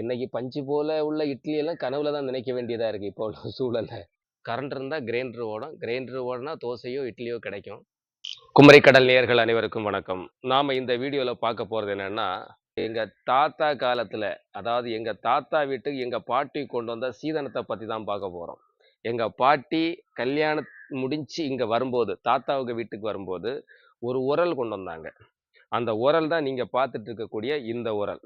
இன்னைக்கு பஞ்சு போல உள்ள இட்லி எல்லாம் கனவுல தான் நினைக்க வேண்டியதாக இருக்குது இப்போ உள்ள சூழலில். கரண்ட் இருந்தால் கிரைண்டர் ஓடும். கிரைண்டர் ஓடனா தோசையோ இட்லியோ கிடைக்கும். குமரி கடல் நேயர்கள் அனைவருக்கும் வணக்கம். நாம் இந்த வீடியோவில் பார்க்க போகிறது என்னென்னா எங்கள் தாத்தா காலத்தில் அதாவது எங்கள் தாத்தா வீட்டுக்கு எங்கள் பாட்டி கொண்டு வந்த சீதனத்தை பற்றி தான் பார்க்க போகிறோம் எங்கள் பாட்டி கல்யாணம் முடிஞ்சு இங்கே வரும்போது தாத்தாவுக்கு வீட்டுக்கு வரும்போது ஒரு உரல் கொண்டு வந்தாங்க. அந்த உரல் தான் நீங்கள் பார்த்துட்டு இருக்கக்கூடிய இந்த உரல்.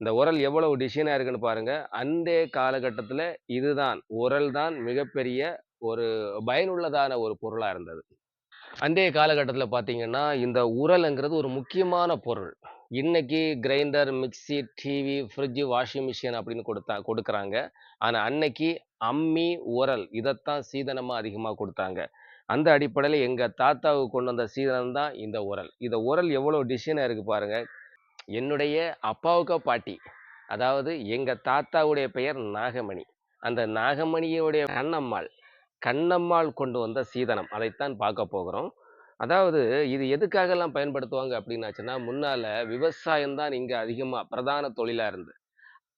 இந்த உரல் எவ்வளவு டிசைனாக இருக்குன்னு பாருங்கள் அன்றைய காலகட்டத்தில் இதுதான் உரல் தான் மிகப்பெரிய ஒரு பயனுள்ளதான ஒரு பொருளாக இருந்தது. அன்றைய காலகட்டத்தில் பார்த்தீங்கன்னா இந்த உரலுங்கிறது ஒரு முக்கியமான பொருள். இன்னைக்கு grinder mixie TV fridge washing machine அப்படின்னு கொடுத்தா கொடுக்குறாங்க. ஆனால் அன்னைக்கு அம்மி உரல் இதைத்தான் சீதனமாக அதிகமாக கொடுத்தாங்க. அந்த அடிப்படையில் எங்கள் தாத்தாவுக்கு கொண்டு வந்த சீதனம் தான் இந்த உரல். இந்த உரல் எவ்வளோ டிசைனாக இருக்குது பாருங்கள் என்னுடைய அப்பாவுக்கு பாட்டி. அதாவது எங்கள் தாத்தாவுடைய பெயர் நாகமணி. அந்த நாகமணியுடைய கண்ணம்மாள் கண்ணம்மாள் கொண்டு வந்த சீதனம். அதைத்தான் பார்க்க போகிறோம். அதாவது இது எதுக்காகலாம் பயன்படுத்துவாங்க அப்படின்னாச்சுன்னா முன்னால் விவசாயம் தான் இங்கே அதிகமாக பிரதான தொழிலாக இருந்து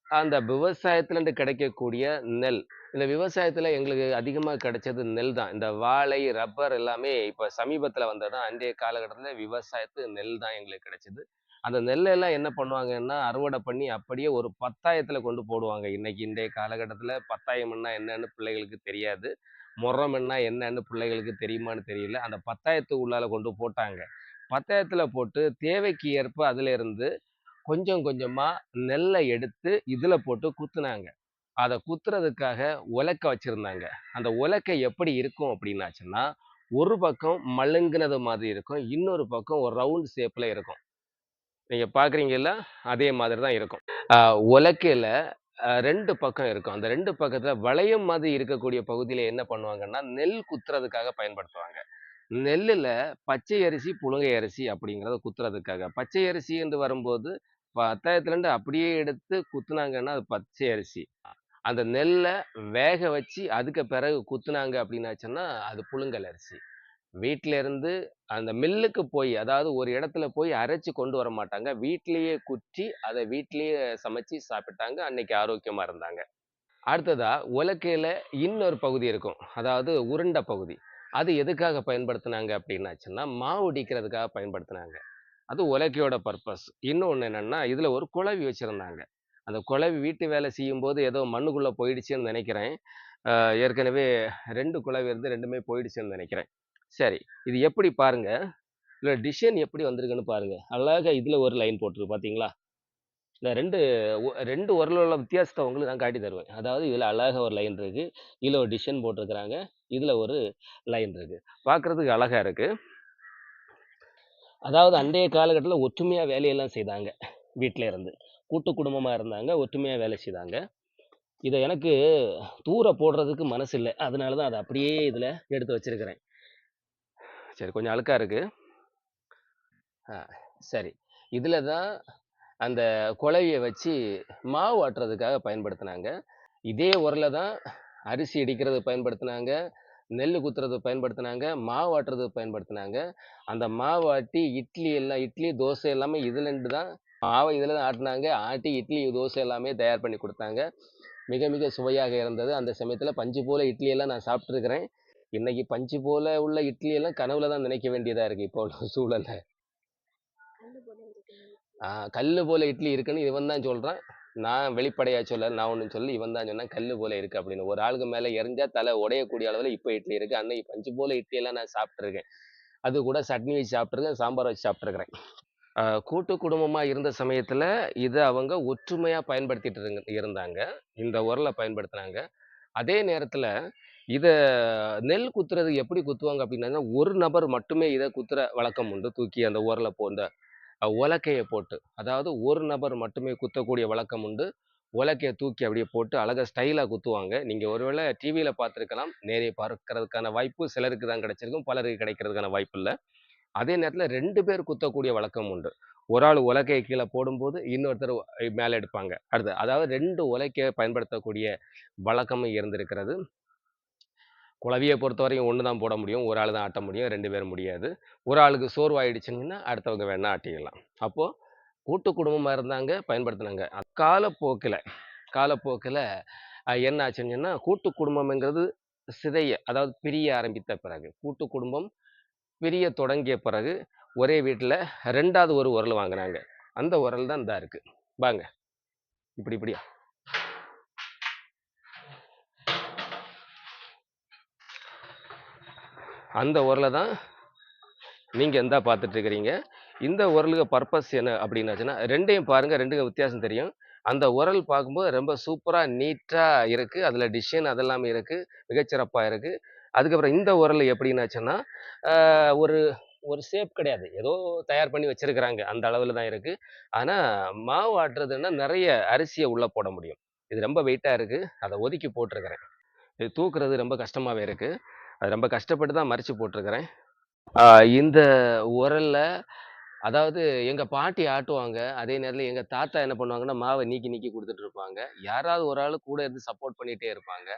அந்த விவசாயத்துலேருந்து கிடைக்கக்கூடிய நெல் இந்த விவசாயத்தில் எங்களுக்கு அதிகமாக கிடைச்சது நெல் தான். இந்த வாழை ரப்பர் எல்லாமே இப்போ சமீபத்தில் வந்தது தான் அன்றைய காலகட்டத்தில் விவசாயத்து நெல் தான் எங்களுக்கு கிடைச்சது. அந்த நெல்லெல்லாம் என்ன பண்ணுவாங்கன்னா அறுவடை பண்ணி அப்படியே ஒரு பத்தாயத்தில் கொண்டு போடுவாங்க. இன்னைக்கு இன்றைய காலகட்டத்தில் பத்தாயம்னா என்னன்னு பிள்ளைகளுக்கு தெரியாது. முறம் என்னன்னு பிள்ளைகளுக்கு தெரியுமான்னு தெரியல. அந்த பத்தாயத்துக்கு உள்ளால் கொண்டு போட்டாங்க. பத்தாயத்தில் போட்டு தேவைக்கு ஏற்ப அதிலிருந்து கொஞ்சம் கொஞ்சமாக நெல்லை எடுத்து இதில் போட்டு குத்துனாங்க. அதை குத்துறதுக்காக உலக்க வச்சுருந்தாங்க. அந்த உலக்கை எப்படி இருக்கும் அப்படின்னாச்சுன்னா ஒரு பக்கம் மழுங்குனது மாதிரி இருக்கும். இன்னொரு பக்கம் ஒரு ரவுண்ட் ஷேப்பில் இருக்கும். நீங்கள் பார்க்குறீங்கல்ல அதே மாதிரி தான் இருக்கும். உலக்கையில் ரெண்டு பக்கம் இருக்கும். அந்த ரெண்டு பக்கத்தில் வளையம் மாதிரி இருக்கக்கூடிய பகுதியில் என்ன பண்ணுவாங்கன்னா நெல் குத்துறதுக்காக பயன்படுத்துவாங்க. நெல்லில் பச்சை அரிசி புழுங்கை அரிசி அப்படிங்கிறத குத்துறதுக்காக. பச்சை அரிசி என்று வரும்போது பத்தாயிரத்துலேருந்து அப்படியே எடுத்து குத்துனாங்கன்னா அது பச்சை அரிசி. அந்த நெல்லை வேக வச்சு அதுக்கு பிறகு குத்துனாங்க அப்படின்னாச்சுன்னா அது புழுங்கல் அரிசி. வீட்டில இருந்து அந்த மில்லுக்கு போய் அதாவது ஒரு இடத்துல போய் அரைச்சி கொண்டு வர மாட்டாங்க. வீட்டிலேயே குச்சி அதை வீட்டிலேயே சமைச்சு சாப்பிட்டாங்க. அன்னைக்கு ஆரோக்கியமாக இருந்தாங்க. அடுத்ததா உலக்கையில் இன்னொரு பகுதி இருக்கும். அதாவது உருண்டை பகுதி. அது எதுக்காக பயன்படுத்தினாங்க அப்படின்னாச்சுன்னா மாவு இடிக்கிறதுக்காக பயன்படுத்தினாங்க. அது உலக்கையோட பர்பஸ். இன்னொன்று என்னென்னா இதில் ஒரு குழவி வச்சுருந்தாங்க. அந்த குழவி வீட்டு வேலை செய்யும் போது ஏதோ மண்ணுக்குள்ளே போயிடுச்சுன்னு நினைக்கிறேன். ஏற்கனவே ரெண்டு குழவி இருந்து ரெண்டுமே போயிடுச்சுன்னு நினைக்கிறேன். சரி. இது எப்படி பாருங்க. இல்லை டிசைன் எப்படி வந்திருக்குன்னு பாருங்க. அழகாக இதில் ஒரு லைன் போட்டிருக்கு பார்த்தீங்களா இந்த ரெண்டு ரெண்டு ரெண்டு உரலோட வித்தியாசத்தை உங்களுக்கு நான் காட்டி தருவேன். அதாவது இதில் அழகாக ஒரு லைன் இருக்கு. இதில் ஒரு டிசைன் போட்டிருக்கிறாங்க. இதில் ஒரு லைன் இருக்கு. பார்க்குறதுக்கு அழகாக இருக்கு. அதாவது அன்றைய காலகட்டத்தில் ஒற்றுமையாக வேலையெல்லாம் செய்தாங்க. வீட்டில இருந்து. கூட்டு குடும்பமாக இருந்தாங்க. ஒற்றுமையாக வேலை செய்தாங்க. இதை எனக்கு தூர போடுறதுக்கு மனசு இல்லை அதனால தான் அதை அப்படியே இதில் எடுத்து வச்சிருக்கிறேன். சரி கொஞ்சம் அழுக்காக இருக்குது ஆ சரி. இதில் தான் அந்த குழவியை வச்சு மாவு ஆட்டுறதுக்காக பயன்படுத்தினாங்க. இதே உரில் தான் அரிசி இடிக்கிறது பயன்படுத்தினாங்க நெல் குத்துறது பயன்படுத்தினாங்க மாவு ஆட்டுறது பயன்படுத்தினாங்க. அந்த மாவு ஆட்டி இட்லி எல்லாம் இட்லி தோசை எல்லாமே இதுலேருந்து தான் மாவை இதில் தான் ஆட்டினாங்க. ஆட்டி இட்லி தோசை எல்லாமே தயார் பண்ணி கொடுத்தாங்க. மிக மிக சுவையாக இருந்தது. அந்த சமயத்தில் பஞ்சு போல இட்லியெல்லாம் நான் சாப்பிட்ருக்கிறேன் இன்னைக்கு பஞ்சு போல உள்ள இட்லி எல்லாம் கனவுல தான் நினைக்க வேண்டியதா இருக்கு இப்போ உள்ள சூழல்ல. ஆஹ் கல்லு போல இட்லி இருக்குன்னு இவன் தான் சொல்றான். நான் வெளிப்படையா சொல்ல நான் ஒன்றும் சொல்லி இவன் தான் சொன்னான் கல்லு போல இருக்கு அப்படின்னு. ஒரு ஆளுக்கு மேல எரிஞ்சா தலை உடையக்கூடிய அளவுல இப்போ இட்லி இருக்கு. அன்னைக்கு பஞ்சு போல இட்லி எல்லாம் நான் சாப்பிட்டுருக்கேன். அது கூட சட்னி வச்சு சாப்பிட்டுருக்கேன் சாம்பார் வச்சு சாப்பிட்டுருக்கிறேன். ஆஹ் கூட்டு குடும்பமா இருந்த சமயத்துல இதை அவங்க ஒற்றுமையா பயன்படுத்திட்டு இருந்தாங்க. இந்த உரலை பயன்படுத்தினாங்க. அதே நேரத்துல இதை நெல் குத்துறது எப்படி குத்துவாங்க அப்படின்னா ஒரு நபர் மட்டுமே இதை குத்துற வழக்கம் உண்டு. தூக்கி அந்த உரலை போ இந்த உலக்கையை போட்டு. அதாவது ஒரு நபர் மட்டுமே குத்தக்கூடிய வழக்கம் உண்டு. உலக்கையை தூக்கி அப்படியே போட்டு அழகாக ஸ்டைலாக குத்துவாங்க. நீங்கள் ஒருவேளை டிவியில் பார்த்துருக்கலாம். நேரே பார்க்கறதுக்கான வாய்ப்பு சிலருக்கு தான் கிடைச்சிருக்கும். பலருக்கு கிடைக்கிறதுக்கான வாய்ப்பு இல்லை. அதே நேரத்தில் ரெண்டு பேர் குத்தக்கூடிய வழக்கம் உண்டு. ஒரு ஆள் உலக்கையை கீழே போடும்போது இன்னொருத்தர் மேலே எடுப்பாங்க. அடுத்து அதாவது ரெண்டு உலக்கையை பயன்படுத்தக்கூடிய வழக்கமும் இருந்திருக்கிறது. குலவியை பொறுத்த வரைக்கும் ஒன்று தான் போட முடியும். ஒரு ஆள் தான் ஆட்ட முடியும். ரெண்டு பேர் முடியாது. ஒரு ஆளுக்கு சோர்வாயிடுச்சுங்கன்னா அடுத்தவங்க வேணால் ஆட்டிக்கலாம் அப்போது கூட்டு குடும்பமாக இருந்தாங்க, பயன்படுத்தினாங்க. காலப்போக்கில் காலப்போக்கில் என்ன ஆச்சுன்னு கூட்டு குடும்பம்ங்கிறது சிதைய அதாவது பிரிய ஆரம்பித்த பிறகு, கூட்டு குடும்பம் பிரிய தொடங்கிய பிறகு, ஒரே வீட்டில் ரெண்டாவது ஒரு உரல் வாங்கினாங்க. அந்த உரல் தான் இந்தா இருக்குது வாங்க. இப்படி இப்படியா. அந்த உரல தான் நீங்கள் எந்த பார்த்துட்ருக்கிறீங்க இந்த உரலுக்கு பர்பஸ் என்ன அப்படின்னாச்சுன்னா, ரெண்டையும் பாருங்கள் ரெண்டுக்கும் வித்தியாசம் தெரியும். அந்த உரல் பார்க்கும்போது ரொம்ப சூப்பராக நீட்டாக இருக்கு. அதில் டிசைன் அதெல்லாமே இருக்குது மிகச்சிறப்பாக இருக்குது அதுக்கப்புறம் இந்த உரல் எப்படின்னாச்சுன்னா, ஒரு ஒரு ஷேப் கிடையாது. ஏதோ தயார் பண்ணி வச்சுருக்கிறாங்க அந்த அளவில் தான் இருக்குது ஆனால் மாவு ஆட்டுறதுன்னா நிறைய அரிசியை உள்ளே போட முடியும். இது ரொம்ப வெயிட்டாக இருக்குது அதை ஒதுக்கி போட்டிருக்கிறேன் இது தூக்குறது ரொம்ப கஷ்டமாகவே இருக்குது அது ரொம்ப கஷ்டப்பட்டு தான் மறிச்சு போட்டிருக்கிறேன் இந்த உரல்ல அதாவது எங்கள் பாட்டி ஆட்டுவாங்க. அதே நேரத்தில் எங்கள் தாத்தா என்ன பண்ணுவாங்கன்னா, மாவை நீக்கி நீக்கி கொடுத்துட்டு இருப்பாங்க. யாராவது ஒரு ஆள் கூட இருந்து சப்போர்ட் பண்ணிகிட்டே இருப்பாங்க.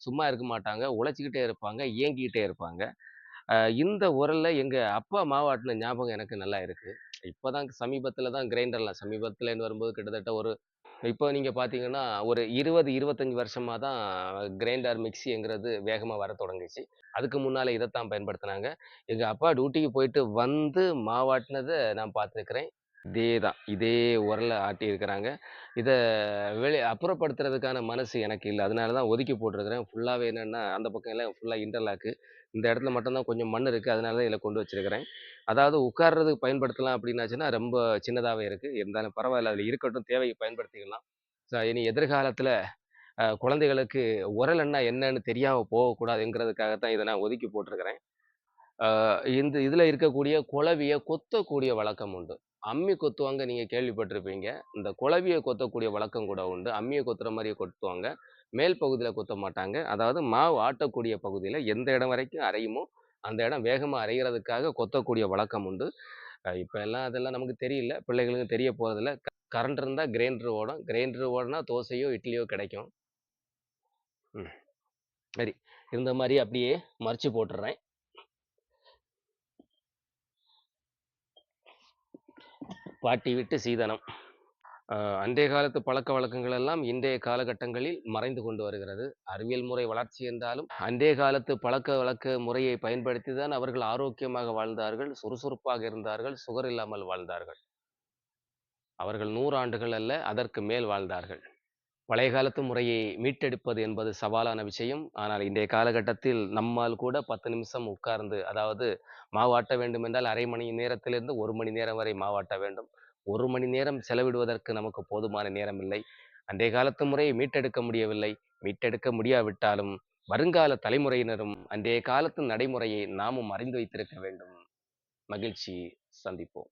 சும்மா இருக்க மாட்டாங்க. உழைச்சிக்கிட்டே இருப்பாங்க. இயங்கிக்கிட்டே இருப்பாங்க. இந்த உரலில் எங்கள் அப்பா மாவாட்டுன ஞாபகம் எனக்கு நல்லா இருக்குது இப்போ தான் சமீபத்தில் தான் கிரைண்டர்லாம் சமீபத்தில்னு வரும்போது கிட்டத்தட்ட ஒரு இப்போ நீங்கள் பார்த்தீங்கன்னா, ஒரு இருபது இருபத்தஞ்சி வருஷமாக தான் கிரைண்டர், மிக்ஸிங்கிறது வேகமாக வர தொடங்குச்சு. அதுக்கு முன்னால் இதைத்தான் பயன்படுத்தினாங்க எங்கள் அப்பா டியூட்டிக்கு போயிட்டு வந்து மாவாட்டினதை நான் பார்த்துருக்கிறேன். இதே தான். இதே உரலில் ஆட்டி இருக்கிறாங்க இதை வெளி அப்புறப்படுத்துறதுக்கான மனசு எனக்கு இல்லை அதனால தான் ஒதுக்கி போட்டிருக்கிறேன் ஃபுல்லாகவே என்னென்னா அந்த பக்கம் எல்லாம் ஃபுல்லாக இன்டர்லாக்கு. இந்த இடத்துல மட்டும்தான் கொஞ்சம் மண் இருக்குது அதனால தான் இதில் கொண்டு வச்சிருக்கிறேன். அதாவது உட்கார்றதுக்கு பயன்படுத்தலாம் அப்படின்னாச்சுன்னா, ரொம்ப சின்னதாகவே இருக்குது இருந்தாலும் பரவாயில்ல அதில் இருக்கட்டும். தேவையை பயன்படுத்திக்கலாம். ஸோ இனி எதிர்காலத்தில் குழந்தைகளுக்கு உரல்ன்னா என்னன்னு தெரியாமல் போகக்கூடாதுங்கிறதுக்காக தான் இதை நான் ஒதுக்கி போட்டிருக்கிறேன் இந்த இதில் இருக்கக்கூடிய குளவியை கொத்தக்கூடிய வழக்கம் உண்டு. அம்மி கொத்துவாங்க நீங்கள் கேள்விப்பட்டிருப்பீங்க. இந்த குளவியை கொத்தக்கூடிய வழக்கம் கூட உண்டு. அம்மியை கொத்துற மாதிரியே கொத்துவாங்க. மேல் பகுதியில் கொத்த மாட்டாங்க. அதாவது மாவு ஆட்டக்கூடிய பகுதியில் எந்த இடம் வரைக்கும் அரையுமோ, அந்த இடம் வேகமாக அரைகிறதுக்காக கொத்தக்கூடிய வழக்கம் உண்டு. இப்போ எல்லாம் அதெல்லாம் நமக்கு தெரியல. பிள்ளைகளுக்கு தெரிய போகிறதில்ல கரண்ட் இருந்தால் கிரைண்டர் ஓடும். கிரைண்டர் ஓடனா தோசையோ, இட்லியோ கிடைக்கும். ம். சரி. இந்த மாதிரி அப்படியே மறிச்சு போட்டுடுறேன் பாட்டி விட்டு சீதனம். அ காலத்து பழக்க வழக்கங்கள் எல்லாம் இன்றைய காலகட்டங்களில் மறைந்து கொண்டு வருகிறது. அறிவியல் முறை வளர்ச்சி என்றாலும், அன்றைய காலத்து பழக்க வழக்க முறையை பயன்படுத்தி தான் அவர்கள் ஆரோக்கியமாக வாழ்ந்தார்கள். சுறுசுறுப்பாக இருந்தார்கள். சுகர் இல்லாமல் வாழ்ந்தார்கள். அவர்கள் நூறு ஆண்டுகள் அல்ல, அதற்கு மேல் வாழ்ந்தார்கள். பழைய காலத்து முறையை மீட்டெடுப்பது என்பது சவாலான விஷயம். ஆனால் இன்றைய காலகட்டத்தில் நம்மால் கூட 10 நிமிஷம் உட்கார்ந்து அதாவது மாவாட்ட வேண்டும் என்றால் அரை மணி நேரத்திலிருந்து ஒரு மணி நேரம் வரை மாவாட்ட வேண்டும். ஒரு மணி நேரம் செலவிடுவதற்கு நமக்கு போதுமான நேரம் இல்லை. அன்றைய காலத்து முறையை மீட்டெடுக்க முடியவில்லை. மீட்டெடுக்க முடியாவிட்டாலும், வருங்கால தலைமுறையினரும் அன்றைய காலத்து நடைமுறையை நாமும் அறிந்து வைத்திருக்க வேண்டும். மகிழ்ச்சி. சந்திப்போம்.